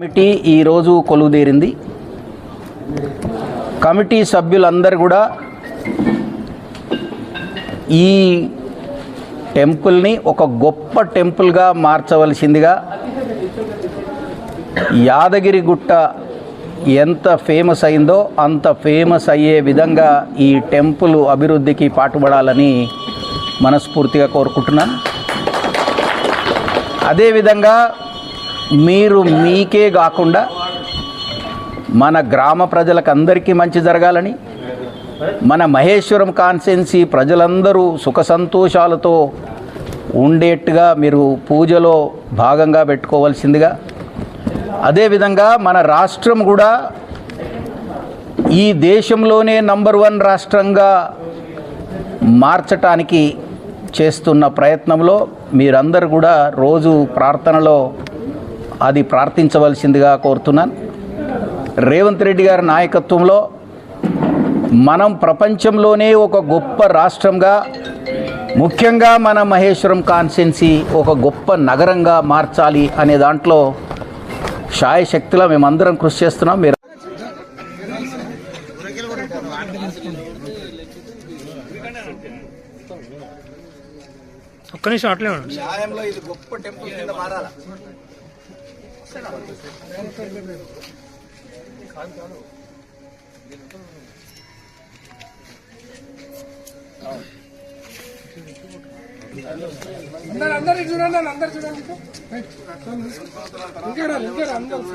Committee ఈరోజు కొలువుదేరింది. Committee సభ్యులందరూ కూడా ఈ టెంపుల్ని ఒక గొప్ప టెంపుల్గా మార్చవలసిందిగా యాదగిరి గుట్ట ఎంత ఫేమస్ అయిందో అంత ఫేమస్ అయ్యే విధంగా ఈ టెంపుల్ అభివృద్ధికి పాటుపడాలని మనస్ఫూర్తిగా కోరుకుంటున్నాను. అదేవిధంగా మీరు మీకే కాకుండా మన గ్రామ ప్రజలకు అందరికీ మంచి జరగాలని మన మహేశ్వరం కాన్సెన్సీ ప్రజలందరూ సుఖ సంతోషాలతో ఉండేట్టుగా మీరు పూజలో భాగంగా పెట్టుకోవాల్సిందిగా. అదేవిధంగా మన రాష్ట్రం కూడా ఈ దేశంలోనే నంబర్ వన్ రాష్ట్రంగా మార్చటానికి చేస్తున్న ప్రయత్నంలో మీరందరూ కూడా రోజు ప్రార్థనలో అది ప్రార్థించవలసిందిగా కోరుతున్నాను. రేవంత్ రెడ్డి గారి నాయకత్వంలో మనం ప్రపంచంలోనే ఒక గొప్ప రాష్ట్రంగా ముఖ్యంగా మన మహేశ్వరం కాన్స్టెన్సీ ఒక గొప్ప నగరంగా మార్చాలి అనే దాంట్లో శాయశక్తిలో మేమందరం కృషి చేస్తున్నాం. మీరు ఒక్క నిమిషం అట్లే ఉండండి. న్యాయంలో ఇది గొప్ప టెంపుల్ కింద మారాల? అందరు అందరు చూడండి అందరు చూడండి. ఇంకా ఇంకా అందరు.